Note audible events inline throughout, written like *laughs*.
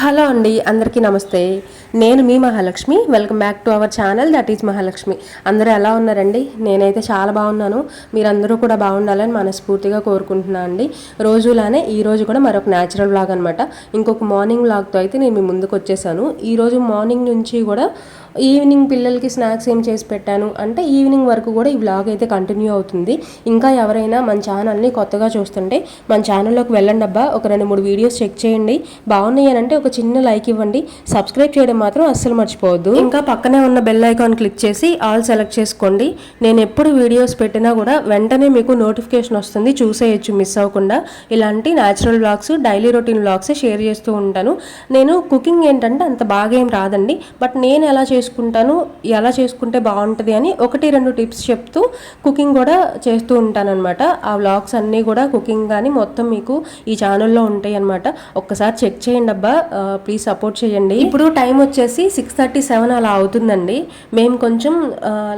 Hello అండి అందరికీ నమస్తే. నేను మీ Mahalakshmi. Welcome back to our channel that is Mahalakshmi. అందరూ ఎలా ఉన్నారండి? నేనైతే చాలా బాగున్నాను. మీరందరూ కూడా బాగుండాలని మనస్ఫూర్తిగా కోరుకుంటున్నాను అండి. రోజులానే ఈ రోజు కూడా మరొక న్యాచురల్ బ్లాగ్ అనమాట ఇంకొక మార్నింగ్ బ్లాగ్తో అయితే నేను మీ ముందుకు వచ్చేసాను. ఈరోజు మార్నింగ్ నుంచి కూడా ఈవినింగ్ పిల్లలకి స్నాక్స్ ఏం చేసి పెట్టాను అంటే ఈవినింగ్ వరకు కూడా ఈ బ్లాగ్ అయితే కంటిన్యూ అవుతుంది. ఇంకా ఎవరైనా మన ఛానల్ని కొత్తగా చూస్తుంటే మన ఛానల్లోకి వెళ్ళండి అబ్బా. ఒక రెండు మూడు వీడియోస్ చెక్ చేయండి. బాగున్నాయి అని అంటే ఒక చిన్న లైక్ ఇవ్వండి. సబ్స్క్రైబ్ చేయడం మాత్రం అస్సలు మర్చిపోవద్దు. ఇంకా పక్కనే ఉన్న బెల్ ఐకాన్ క్లిక్ చేసి ఆల్ సెలెక్ట్ చేసుకోండి. నేను ఎప్పుడు వీడియోస్ పెట్టినా కూడా వెంటనే మీకు నోటిఫికేషన్ వస్తుంది. చూసేయచ్చు మిస్ అవ్వకుండా. ఇలాంటి natural blogs daily routine vlogs share చేస్తూ ఉంటాను. నేను కుకింగ్ ఏంటంటే అంత బాగా ఏం రాదండి. బట్ నేను ఎలా చేసుకుంటాను ఎలా చేసుకుంటే బాగుంటుంది అని ఒకటి రెండు టిప్స్ చెప్తూ కుకింగ్ కూడా చేస్తూ ఉంటానన్నమాట. ఆ వ్లాగ్స్ అన్నీ కూడా కుకింగ్ కానీ మొత్తం మీకు ఈ ఛానల్లో ఉంటాయి అనమాట ఒక్కసారి చెక్ చేయండి అబ్బా. ప్లీజ్ సపోర్ట్ చేయండి. ఇప్పుడు టైం వచ్చేసి సిక్స్ థర్టీ సెవెన్ అలా అవుతుందండి. మేము కొంచెం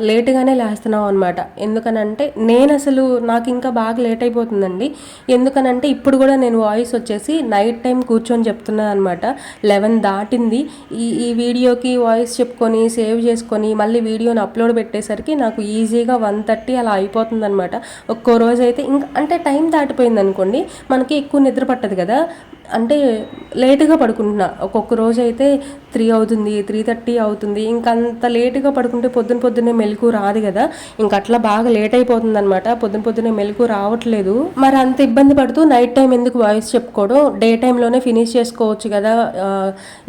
లేట్గానే లేస్తున్నాం అనమాట ఎందుకనంటే నేను అసలు నాకు ఇంకా బాగా లేట్ అయిపోతుందండి. ఎందుకనంటే ఇప్పుడు కూడా నేను వాయిస్ వచ్చేసి నైట్ టైం కూర్చొని చెప్తున్నాను అనమాట లెవెన్ దాటింది. ఈ ఈ వీడియోకి వాయిస్ చెప్పుకొని సేవ్ చేసుకొని మళ్ళీ వీడియోని అప్లోడ్ పెట్టేసరికి నాకు ఈజీగా వన్ థర్టీ అలా అయిపోతుంది అనమాట ఒక్కో రోజు అయితే ఇంకా అంటే టైం దాటిపోయింది అనుకోండి మనకి ఎక్కువ నిద్ర పట్టదు కదా. అంటే లేటుగా పడుకుంటున్నా. ఒక్కొక్క రోజు అయితే త్రీ అవుతుంది త్రీ థర్టీ అవుతుంది. ఇంకా అంత లేటుగా పడుకుంటే పొద్దున పొద్దున్నే మెలకు రాదు కదా. ఇంకా అట్లా బాగా లేట్ అయిపోతుంది అనమాట పొద్దున పొద్దున్నే మెలకు రావట్లేదు. మరి అంత ఇబ్బంది పడుతూ నైట్ టైం ఎందుకు వాయిస్ చెప్పుకోవడం? డే టైంలోనే ఫినిష్ చేసుకోవచ్చు కదా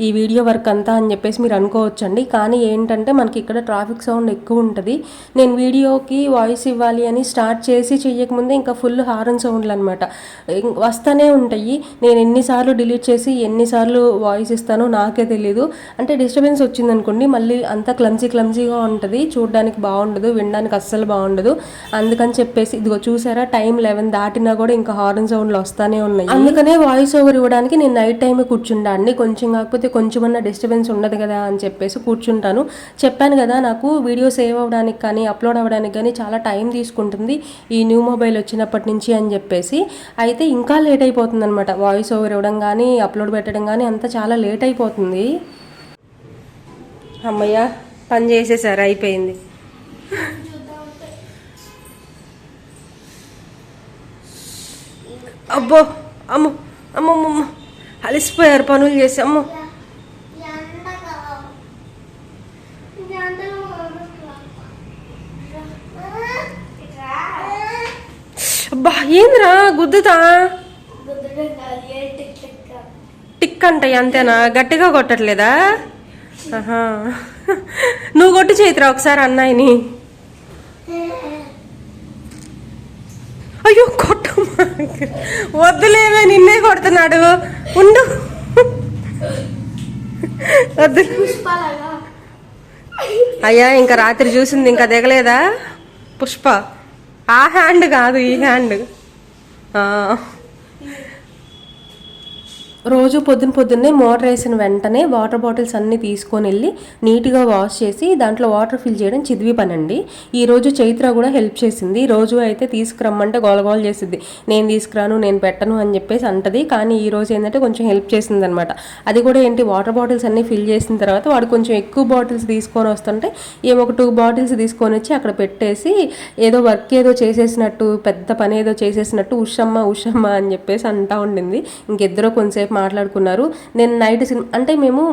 ఈ వీడియో వర్క్ అంతా అని చెప్పేసి మీరు అనుకోవచ్చండి. కానీ ఏంటంటే మనకి ఇక్కడ ట్రాఫిక్ సౌండ్ ఎక్కువ ఉంటుంది. నేను వీడియోకి వాయిస్ ఇవ్వాలి అని స్టార్ట్ చేసి చెయ్యకముందే ఇంకా ఫుల్ హారన్ సౌండ్లు అనమాట వస్తూనే ఉంటాయి. నేను ఎన్ని ఎన్నిసార్లు డిలీట్ చేసి ఎన్నిసార్లు వాయిస్ ఇస్తానో నాకే తెలియదు అంటే డిస్టర్బెన్స్ వచ్చిందనుకోండి మళ్ళీ అంతా క్లమ్జీ క్లమ్జీగా ఉంటుంది. చూడడానికి బాగుండదు వినడానికి అస్సలు బాగుండదు. అందుకని చెప్పేసి ఇదిగో చూసారా టైం లెవెన్ దాటినా కూడా ఇంకా హార్న్ సౌండ్లు వస్తానే ఉన్నాయి. అందుకనే వాయిస్ ఓవర్ ఇవ్వడానికి నేను నైట్ టైమే కూర్చుంటాను కొంచెం కాకపోతే కొంచెమన్నా డిస్టర్బెన్స్ ఉండదు కదా అని చెప్పేసి కూర్చుంటాను. చెప్పాను కదా నాకు వీడియో సేవ్ అవ్వడానికి కానీ అప్లోడ్ అవ్వడానికి కానీ చాలా టైం తీసుకుంటుంది ఈ న్యూ మొబైల్ వచ్చినప్పటి నుంచి అని చెప్పేసి. అయితే ఇంకా లేట్ అయిపోతుంది అనమాట వాయిస్ ఓవర్ ఇవ్వడం కానీ అప్లోడ్ పెట్టడం కానీ అంతా చాలా లేట్ అయిపోతుంది. అమ్మయ్య పని చేసేసారు అయిపోయింది. అబ్బో అమ్మో అమ్మమ్మమ్మ అలసిపోయారు పనులు చేసి అమ్మో. అబ్బా ఏందిరా గుద్దుతా? టిక్ అంటాయి అంతేనా? గట్టిగా కొట్టట్లేదా? ఆహా. నువ్వు కొట్టి చేతిరా ఒకసారి అన్నాయిని. అయ్యో కొట్టమ్మా. వద్దులేవే నిన్నే కొడుతున్నాడు. ఉండు. వద్దు. అయ్యా ఇంకా రాత్రి చూసింది ఇంకా దిగలేదా? పుష్ప. ఆ హ్యాండ్ కాదు ఈ హ్యాండ్. ఆ. రోజు పొద్దున పొద్దున్నే మోటార్ వేసిన వెంటనే వాటర్ బాటిల్స్ అన్నీ తీసుకొని వెళ్ళి నీట్గా వాష్ చేసి దాంట్లో వాటర్ ఫిల్ చేయడం చిదివి పని అండి ఈ రోజు చైత్ర కూడా హెల్ప్ చేసింది. రోజు అయితే తీసుకురమ్మంటే గోలగోల చేసింది నేను తీసుకురాను నేను పెట్టను అని చెప్పేసి అంటది. కానీ ఈరోజు ఏంటంటే కొంచెం హెల్ప్ చేసింది అనమాట అది కూడా ఏంటి వాటర్ బాటిల్స్ అన్నీ ఫిల్ చేసిన తర్వాత వాడు కొంచెం ఎక్కువ బాటిల్స్ తీసుకొని వస్తుంటే ఏమో ఒక టూ బాటిల్స్ తీసుకొని వచ్చి అక్కడ పెట్టేసి ఏదో వర్క్ ఏదో చేసేసినట్టు పెద్ద పని ఏదో చేసేసినట్టు ఉషమ్మ ఉషమ్మ అని చెప్పేసి అంటా ఉండింది. ఇంకిద్దరు చెప్పి మాట్లాడుకున్నారు. నేను నైట్ సినిమా అంటే మేము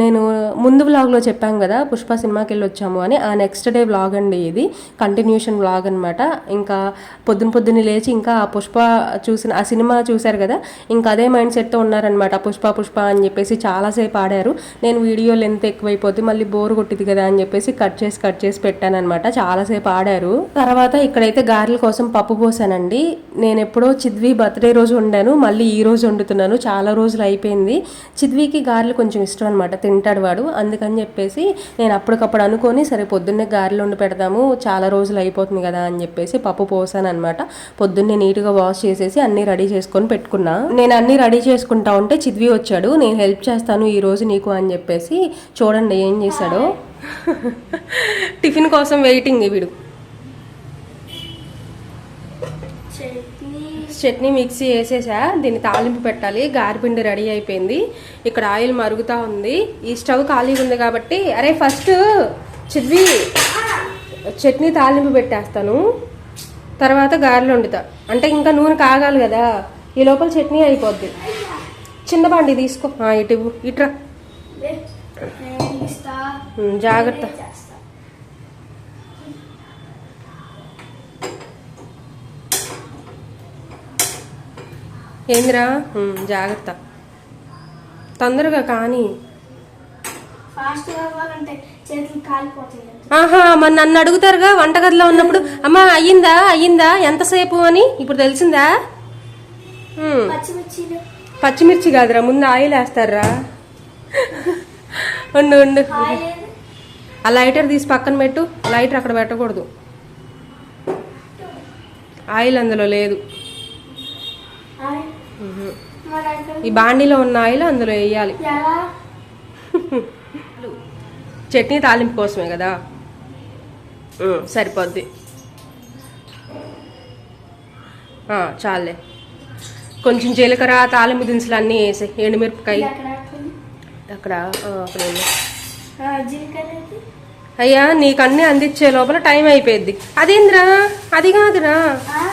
నేను ముందు వ్లాగ్లో చెప్పాం కదా పుష్ప సినిమాకి వెళ్ళి వచ్చాము అని ఆ నెక్స్ట్ డే వ్లాగ్ అండి ఇది. కంటిన్యూషన్ వ్లాగ్ అనమాట ఇంకా పొద్దున పొద్దున్న లేచి ఇంకా ఆ పుష్ప చూసిన ఆ సినిమా చూశారు కదా ఇంకా అదే మైండ్ సెట్తో ఉన్నారనమాట పుష్ప పుష్ప అని చెప్పేసి చాలాసేపు ఆడారు. నేను వీడియో లెంత్ ఎక్కువైపోతే మళ్ళీ బోర్ కొట్టింది కదా అని చెప్పేసి కట్ చేసి కట్ చేసి పెట్టానమాట చాలాసేపు ఆడారు. తర్వాత ఇక్కడైతే గారెల కోసం పప్పు పోసానండి. నేను ఎప్పుడో చిద్వి బర్త్డే రోజు వండాను మళ్ళీ ఈ రోజు వండుతున్నాను. చాలా రోజులు అయిపోయింది. చిద్వికి గారెలు కొంచెం ఇష్టం అనమాట తింటాడు వాడు. అందుకని చెప్పేసి నేను అప్పటికప్పుడు అనుకొని సరే పొద్దున్నే గారెలు వండి పెడదాము చాలా రోజులు అయిపోతుంది కదా అని చెప్పేసి పప్పు పోసాను అనమాట పొద్దున్నే నీట్గా వాష్ చేసేసి అన్నీ రెడీ చేసుకొని పెట్టుకున్నా. నేను అన్నీ రెడీ చేసుకుంటా ఉంటే చిద్వి వచ్చాడు. నేను హెల్ప్ చేస్తాను ఈ రోజు నీకు అని చెప్పేసి చూడండి ఏం చేశాడో. టిఫిన్ కోసం వెయిటింగ్ వీడు. చట్నీ మిక్సీ వేసేసా దీన్ని తాలింపు పెట్టాలి గారిపిండి రెడీ అయిపోయింది. ఇక్కడ ఆయిల్ మరుగుతా ఉంది. ఈ స్టవ్ ఖాళీగా ఉంది కాబట్టి అరే ఫస్ట్ చిద్వి చట్నీ తాలింపు పెట్టేస్తాను. తర్వాత గారెలు వండుతా. అంటే ఇంకా నూనె కాగాలి కదా ఈ లోపల చట్నీ అయిపోద్ది. చిన్న బండి తీసుకో. ఇటు. ఇట్రా జాగ్రత్త చేస్తా ఏందిరా? జాగ్రత్త. తొందరగా కానీ. ఆహా మరి నన్ను అడుగుతారుగా వంటగదిలో ఉన్నప్పుడు? అమ్మా అయ్యిందా? అయ్యిందా? ఎంతసేపు అని? ఇప్పుడు తెలిసిందా? పచ్చిమిర్చి కాదురా ముందు ఆయిల్ వేస్తారా? ఉండు ఉండు? ఆ లైటర్ తీసి పక్కన పెట్టు. లైటర్ అక్కడ పెట్టకూడదు. ఆయిల్ అందులో లేదు. ఈ బాండీలో ఉన్న ఆయిల్ అందులో వేయాలి. ఎలా? చట్నీ తాలింపు కోసమే కదా? సరిపోద్ది. ఆ, చాలే. కొంచెం జీలకర్ర తాలింపు దినుసులు అన్నీ వేసి ఎండుమిరపకాయ. అక్కడ? అయ్యా నీకు అన్నీ అందించే లోపల టైం అయిపోయింది అదేంద్రా? అది కాదురా. ఆ,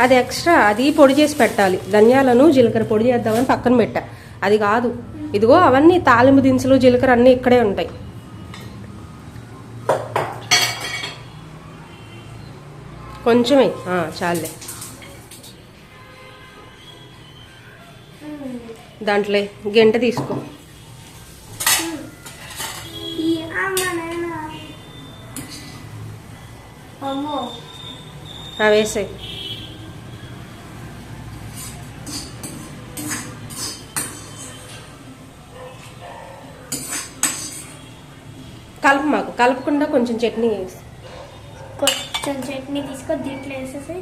అది ఎక్స్ట్రా అది పొడి చేసి పెట్టాలి. ధనియాలను జీలకర్ర పొడి చేద్దామని పక్కన పెట్టా. అది కాదు. ఇదిగో అవన్నీ తాలింపు దినుసులు జీలకర్ర అన్నీ ఇక్కడే ఉంటాయి. కొంచెమే. చాలే. దాంట్లో గెంట తీసుకో. ఈ కలుపు మాకు కలపకుండా కొంచెం చట్నీ వేసి కొంచెం చట్నీ తీసుకో దీంట్లో వేసేసి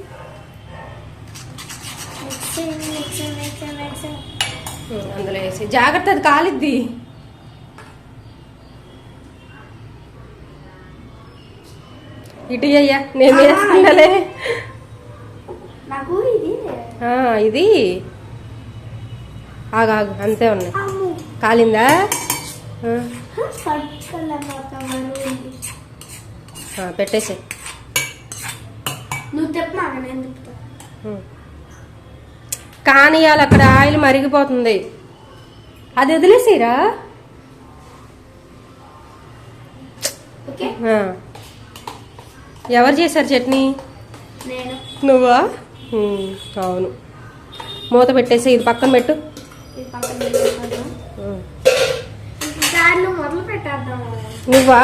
అందులో వేసి. జాగ్రత్త అది కాలిద్ది. ఇటు అయ్యా నేను వేసుకుండాలే ఇది. ఆ, ఇది. ఆగాగు అంతే ఉన్నాయి. కాలిందా? పెట్టేసే. నువ్వు తెప్పమా. కానీ ఇవాళ అక్కడ ఆయిల్ మరిగిపోతుంది. అది వదిలేసిరా. ఎవరు చేశారు చట్నీ? నువ్వా? అవును. మూత పెట్టేసి ఇది పక్కన పెట్టు ఇది పక్కన పెట్టేస్తాను. ఉమ్. దాన్ని మొదలు పెట్టేద్దాం నువ్వా?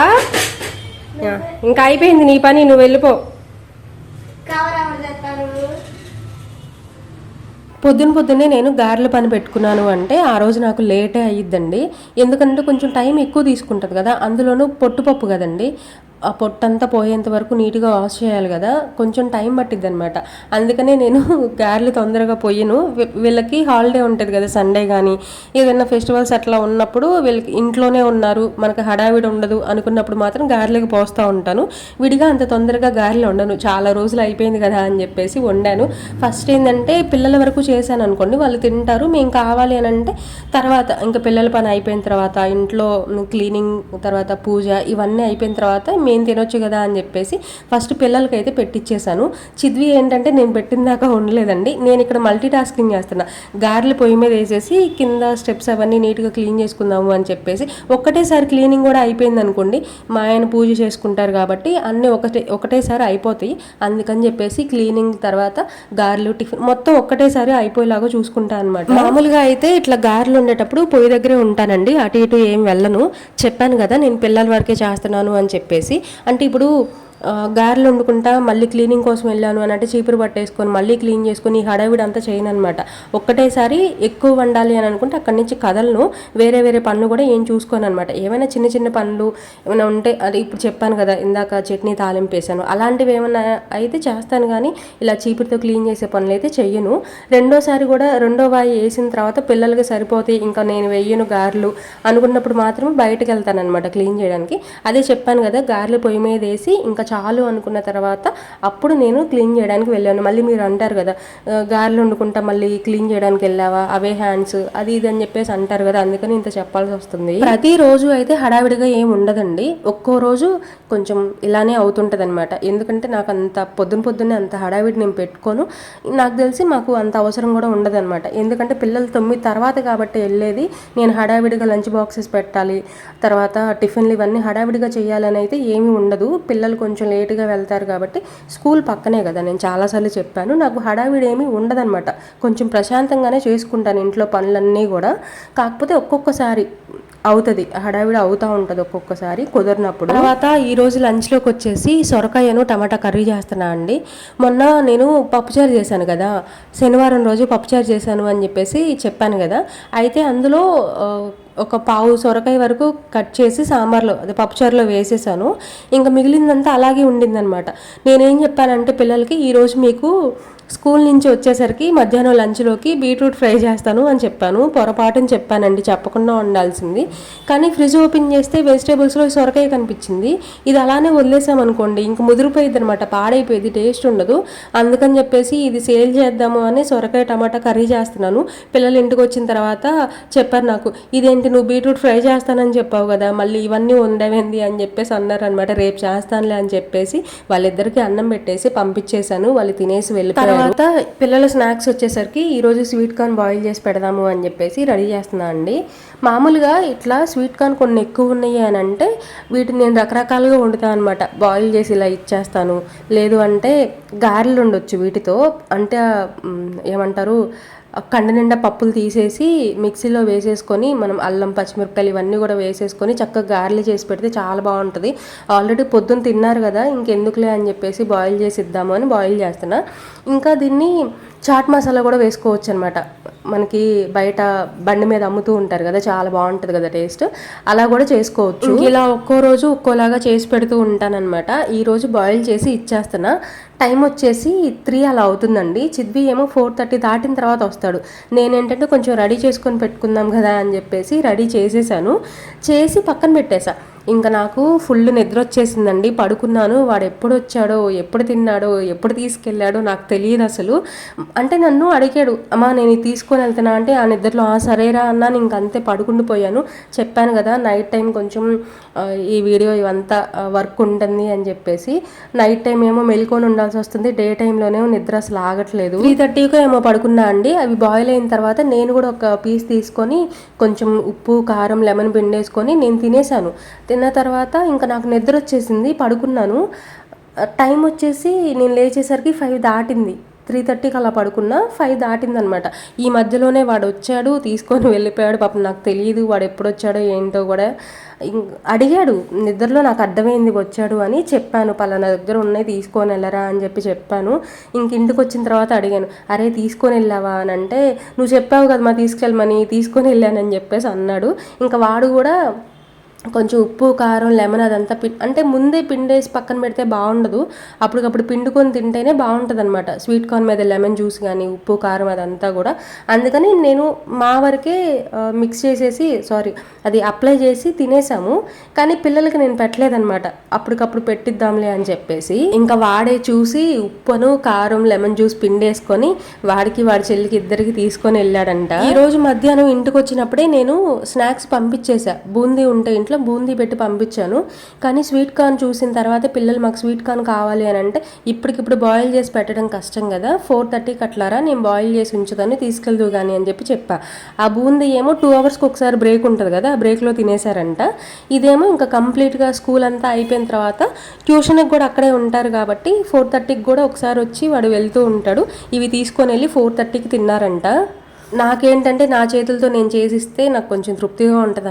ఇంకా అయిపోయింది నీ పని నువ్వు వెళ్ళిపో. పొద్దున పొద్దున్నే నేను గారెల పని పెట్టుకున్నాను అంటే ఆ రోజు నాకు లేటే అయ్యిద్దండి ఎందుకంటే కొంచెం టైం ఎక్కువ తీసుకుంటుంది కదా అందులోనూ పొట్టుపప్పు కదండి. ఆ పొట్టంతా పోయేంత వరకు నీట్గా వాష్ చేయాలి కదా కొంచెం టైం పట్టిద్ది అనమాట అందుకనే నేను *laughs* గారెలు తొందరగా పోయిను వీళ్ళకి హాలిడే ఉంటుంది కదా సండే కానీ ఏదైనా ఫెస్టివల్స్ అట్లా ఉన్నప్పుడు వీళ్ళకి ఇంట్లోనే ఉన్నారు మనకు హడావిడి ఉండదు అనుకున్నప్పుడు మాత్రం గారెలకు పోస్తూ ఉంటాను. విడిగా అంత తొందరగా గారెలు వండను. చాలా రోజులు అయిపోయింది కదా అని చెప్పేసి వండాను. ఫస్ట్ ఏంటంటే పిల్లల వరకు చేశాను అనుకోండి వాళ్ళు తింటారు. మేము కావాలి అని అంటే తర్వాత ఇంకా పిల్లల పని అయిపోయిన తర్వాత ఇంట్లో క్లీనింగ్ తర్వాత పూజ ఇవన్నీ అయిపోయిన తర్వాత మేము తినొచ్చు కదా అని చెప్పేసి ఫస్ట్ పిల్లలకైతే పెట్టించేశాను చిద్వి ఏంటంటే నేను పెట్టిన దాకా ఉండలేదండి నేను ఇక్కడ మల్టీ టాస్కింగ్ చేస్తున్నా. గారెలు పొయ్యి మీద వేసేసి కింద స్టెప్స్ అవన్నీ నీట్గా క్లీన్ చేసుకుందాము అని చెప్పేసి ఒక్కటేసారి క్లీనింగ్ కూడా అయిపోయింది అనుకోండి మా ఆయన పూజ చేసుకుంటారు కాబట్టి అన్నీ ఒకటే ఒకటేసారి అయిపోతాయి. అందుకని చెప్పేసి క్లీనింగ్ తర్వాత గారెలు టిఫిన్ మొత్తం ఒక్కటేసారి అయిపోయేలాగా చూసుకుంటా అనమాట మామూలుగా అయితే ఇట్లా గారెలు ఉండేటప్పుడు పొయ్యి దగ్గరే ఉంటానండి. అటు ఇటు ఏం వెళ్ళను. చెప్పాను కదా నేను పిల్లల వరకే చేస్తున్నాను అని చెప్పేసి అంటే ఇప్పుడు గారెలు వండుకుంటా మళ్ళీ క్లీనింగ్ కోసం వెళ్ళాను అని అంటే చీపురు పట్టేసుకొని మళ్ళీ క్లీన్ చేసుకొని ఈ హడావిడి అంతా చేయను అనమాట ఒక్కటేసారి ఎక్కువ వండాలి అని అనుకుంటే అక్కడి నుంచి కథలను వేరే వేరే పనులు కూడా ఏం చూసుకోను అనమాట ఏమైనా చిన్న చిన్న పనులు ఏమైనా ఉంటే అది ఇప్పుడు చెప్పాను కదా ఇందాక చట్నీ తాలింపేశాను అలాంటివి ఏమైనా అయితే చేస్తాను కానీ ఇలా చీపురుతో క్లీన్ చేసే పనులు అయితే చెయ్యను. రెండోసారి కూడా రెండో వాయి వేసిన తర్వాత పిల్లలకి సరిపోతాయి ఇంకా నేను వెయ్యను గారెలు అనుకున్నప్పుడు మాత్రం బయటకు వెళ్తాను అనమాట క్లీన్ చేయడానికి. అదే చెప్పాను కదా గారెలు పొయ్యి మీద వేసి ఇంకా చాలు అనుకున్న తర్వాత అప్పుడు నేను క్లీన్ చేయడానికి వెళ్ళాను. మళ్ళీ మీరు అంటారు కదా గారెలు వండుకుంటా మళ్ళీ క్లీన్ చేయడానికి వెళ్ళావా? అవే హ్యాండ్స్. అది ఇది అని చెప్పేసి అంటారు కదా అందుకని ఇంత చెప్పాల్సి వస్తుంది. ప్రతిరోజు అయితే హడావిడిగా ఏం ఉండదండి. ఒక్కో రోజు కొంచెం ఇలానే అవుతుంటుంది అనమాట ఎందుకంటే నాకు అంత పొద్దున పొద్దున్నే అంత హడావిడి నేను పెట్టుకోను. నాకు తెలిసి మాకు అంత అవసరం కూడా ఉండదన్నమాట. ఎందుకంటే పిల్లలు తొమ్మిది తర్వాత కాబట్టి వెళ్ళేది నేను హడావిడిగా లంచ్ బాక్సెస్ పెట్టాలి తర్వాత టిఫిన్లు ఇవన్నీ హడావిడిగా చేయాలని అయితే ఏమీ ఉండదు. పిల్లలు కొంచెం కొంచెం లేటుగా వెళ్తారు కాబట్టి స్కూల్ పక్కనే కదా నేను చాలాసార్లు చెప్పాను. నాకు హడావిడి ఏమీ ఉండదన్నమాట. కొంచెం ప్రశాంతంగానే చేసుకుంటాను ఇంట్లో పనులన్నీ కూడా. కాకపోతే ఒక్కొక్కసారి అవుతుంది. హడావిడి అవుతూ ఉంటుంది ఒక్కొక్కసారి కుదరినప్పుడు. తర్వాత ఈరోజు లంచ్లోకి వచ్చేసి సొరకాయను టమాటా కర్రీ చేస్తున్నా అండి. మొన్న నేను పప్పుచారు చేశాను కదా. శనివారం రోజు పప్పుచారు చేశాను అని చెప్పేసి చెప్పాను కదా. అయితే అందులో ఒక పావు సొరకాయ వరకు కట్ చేసి సాంబార్లో అదే పప్పుచారులో వేసేసాను. ఇంకా మిగిలిందంతా అలాగే ఉండిందనమాట. నేనేం చెప్పానంటే పిల్లలకి ఈరోజు మీకు స్కూల్ నుంచి వచ్చేసరికి మధ్యాహ్నం లంచ్లోకి బీట్రూట్ ఫ్రై చేస్తాను అని చెప్పాను. పొరపాటుని చెప్పానండి చెప్పకుండా ఉండాల్సింది. కానీ ఫ్రిడ్జ్ ఓపెన్ చేస్తే వెజిటేబుల్స్లో సొరకాయ కనిపించింది. ఇది అలానే వదిలేసామనుకోండి ఇంక ముదిరిపోయింది అనమాట పాడైపోయింది టేస్ట్ ఉండదు. అందుకని చెప్పేసి ఇది సేల్ చేద్దాము అని సొరకాయ టమాటా కర్రీ చేస్తున్నాను. పిల్లలు ఇంటికి వచ్చిన తర్వాత చెప్పారు నాకు ఇదేంటి నువ్వు బీట్రూట్ ఫ్రై చేస్తానని చెప్పావు కదా మళ్ళీ ఇవన్నీ ఉండవేంది? అని చెప్పేసి అన్నారు అనమాట రేపు చేస్తానులే అని చెప్పేసి వాళ్ళిద్దరికి అన్నం పెట్టేసి పంపించేశాను. వాళ్ళు తినేసి వెళ్ళిపోయారు. తర్వాత పిల్లల స్నాక్స్ వచ్చేసరికి ఈరోజు స్వీట్ కార్న్ బాయిల్ చేసి పెడదాము అని చెప్పేసి రెడీ చేస్తున్నా అండి. మామూలుగా ఇట్లా స్వీట్ కార్న్ కొన్ని ఎక్కువ ఉన్నాయి అని అంటే వీటిని నేను రకరకాలుగా వండుతాను అనమాట బాయిల్ చేసి ఇలా ఇచ్చేస్తాను. లేదు అంటే గారెలు ఉండొచ్చు వీటితో. అంటే ఏమంటారు కండ నిండా పప్పులు తీసేసి మిక్సీలో వేసేసుకొని మనం అల్లం పచ్చిమిరపకాయలు ఇవన్నీ కూడా వేసేసుకొని చక్కగా గారెలు చేసి పెడితే చాలా బాగుంటుంది. ఆల్రెడీ పొద్దున్న తిన్నారు కదా ఇంకెందుకులే అని చెప్పేసి బాయిల్ చేసి ఇద్దాము అని బాయిల్ చేస్తున్నా. ఇంకా దీన్ని చాట్ మసాలా కూడా వేసుకోవచ్చు అనమాట మనకి బయట బండి మీద అమ్ముతూ ఉంటారు కదా చాలా బాగుంటుంది కదా టేస్ట్. అలా కూడా చేసుకోవచ్చు. ఇలా ఒక్కో రోజు ఒక్కోలాగా చేసి పెడుతూ ఉంటానన్నమాట. ఈరోజు బాయిల్ చేసి ఇచ్చేస్తున్నా. టైం వచ్చేసి త్రీ అలా అవుతుందండి. చిద్వి ఏమో ఫోర్ థర్టీ దాటిన తర్వాత వస్తాడు. నేనేంటంటే కొంచెం రెడీ చేసుకొని పెట్టుకుందాం కదా అని చెప్పేసి రెడీ చేసేసాను. చేసి పక్కన పెట్టేశా ఇంకా నాకు ఫుల్ నిద్ర వచ్చేసిందండి. పడుకున్నాను. వాడు ఎప్పుడు వచ్చాడో ఎప్పుడు తిన్నాడో ఎప్పుడు తీసుకెళ్ళాడో నాకు తెలియదు అసలు. అంటే నన్ను అడిగాడు అమ్మా నేను తీసుకొని వెళ్తున్నా. అంటే ఆ నిద్రలో ఆ సరేరా అన్నాను ఇంక అంతే పడుకుండిపోయాను చెప్పాను కదా నైట్ టైం కొంచెం ఈ వీడియో ఇవంతా వర్క్ ఉంటుంది అని చెప్పేసి. నైట్ టైం ఏమో మెలుకొని ఉండాల్సి వస్తుంది. డే టైంలోనేమో నిద్ర అసలు ఆగట్లేదు. త్రీ థర్టీకో ఏమో పడుకున్నా అండి. అవి బాయిల్ అయిన తర్వాత నేను కూడా ఒక పీస్ తీసుకొని కొంచెం ఉప్పు కారం లెమన్ పిండేసుకొని నేను తినేసాను తిన్న తర్వాత ఇంకా నాకు నిద్ర వచ్చేసింది పడుకున్నాను. టైం వచ్చేసి నేను లేచేసరికి ఫైవ్ దాటింది. త్రీ థర్టీకి అలా పడుకున్నా ఫైవ్ దాటిందనమాట. ఈ మధ్యలోనే వాడు వచ్చాడు తీసుకొని వెళ్ళిపోయాడు. పాపం నాకు తెలియదు వాడు ఎప్పుడు వచ్చాడో ఏంటో కూడా. ఇం- అడిగాడు నిద్రలో నాకు అర్థమైంది వచ్చాడు అని చెప్పాను. పలానా దగ్గర ఉన్నాయి తీసుకొని వెళ్ళరా అని చెప్పి చెప్పాను. ఇంక ఇంటికి వచ్చిన తర్వాత అడిగాను అరే తీసుకొని వెళ్ళావా? అని అంటే నువ్వు చెప్పావు కదా మా తీసుకెళ్ళమని తీసుకొని వెళ్ళానని చెప్పేసి అన్నాడు. ఇంకా వాడు కూడా కొంచెం ఉప్పు కారం లెమన్ అదంతా పి అంటే ముందే పిండేసి పక్కన పెడితే బాగుండదు. అప్పటికప్పుడు పిండుకొని తింటేనే బాగుంటుంది అనమాట స్వీట్ కార్న్ మీద లెమన్ జ్యూస్ కానీ ఉప్పు కారం అదంతా కూడా. అందుకని నేను మా వరకే మిక్స్ చేసేసి సారీ అది అప్లై చేసి తినేసాము. కానీ పిల్లలకి నేను పెట్టలేదనమాట అప్పటికప్పుడు పెట్టిద్దాంలే అని చెప్పేసి. ఇంకా వాడే చూసి ఉప్పును కారం లెమన్ జ్యూస్ పిండేసుకొని వాడికి వాడి చెల్లికి ఇద్దరికి తీసుకొని వెళ్ళాడంట. ఈ రోజు మధ్యాహ్నం ఇంటికి వచ్చినప్పుడే నేను స్నాక్స్ పంపించేసా. బూందీ ఉంటే ఇంట్లో బూందీ పెట్టి పంపించాను. కానీ స్వీట్ కార్న్ చూసిన తర్వాత పిల్లలు మాకు స్వీట్ కార్న్ కావాలి అని అంటే ఇప్పటికిప్పుడు బాయిల్ చేసి పెట్టడం కష్టం కదా. ఫోర్ థర్టీకి అట్లారా నేను బాయిల్ చేసి ఉంచుతాను తీసుకెళ్దు కానీ అని చెప్పి చెప్పా. ఆ బూందీ ఏమో టూ అవర్స్కి ఒకసారి బ్రేక్ ఉంటుంది కదా ఆ బ్రేక్లో తినేశారంట. ఇదేమో ఇంకా కంప్లీట్గా స్కూల్ అంతా అయిపోయిన తర్వాత ట్యూషన్కి కూడా అక్కడే ఉంటారు కాబట్టి ఫోర్ థర్టీకి కూడా ఒకసారి వచ్చి వాడు వెళ్తూ ఉంటాడు. ఇవి తీసుకొని వెళ్ళి ఫోర్ థర్టీకి తిన్నారంట. నాకేంటంటే నా చేతులతో నేను చేసిస్తే నాకు కొంచెం తృప్తిగా ఉంటుంది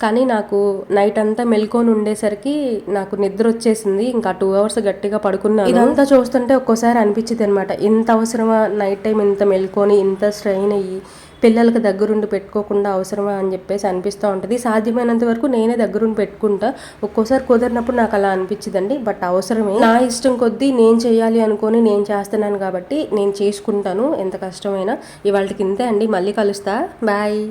కానీ నాకు నైట్ అంతా మెల్కొని ఉండేసరికి నాకు నిద్ర వచ్చేసింది. ఇంకా టూ అవర్స్ గట్టిగా పడుకున్నాను. ఇదంతా చూస్తుంటే ఒక్కోసారి అనిపించింది అనమాట ఇంత అవసరమా? నైట్ టైం ఇంత మెల్కొని ఇంత స్ట్రెయిన్ అయ్యి పిల్లలకి దగ్గరుండి పెట్టుకోకుండా అవసరమా అని చెప్పేసి అనిపిస్తూ ఉంటుంది. సాధ్యమైనంత వరకు నేనే దగ్గరుండి పెట్టుకుంటా. ఒక్కోసారి కుదిరినప్పుడు నాకు అలా అనిపించిందండి. బట్ అవసరమే. నా ఇష్టం కొద్దీ నేను చేయాలి అనుకొని నేను చేస్తున్నాను కాబట్టి నేను చేసుకుంటాను. ఎంత కష్టమైనా ఇవాళకి ఇంతే అండి. మళ్ళీ కలుస్తా. బాయ్.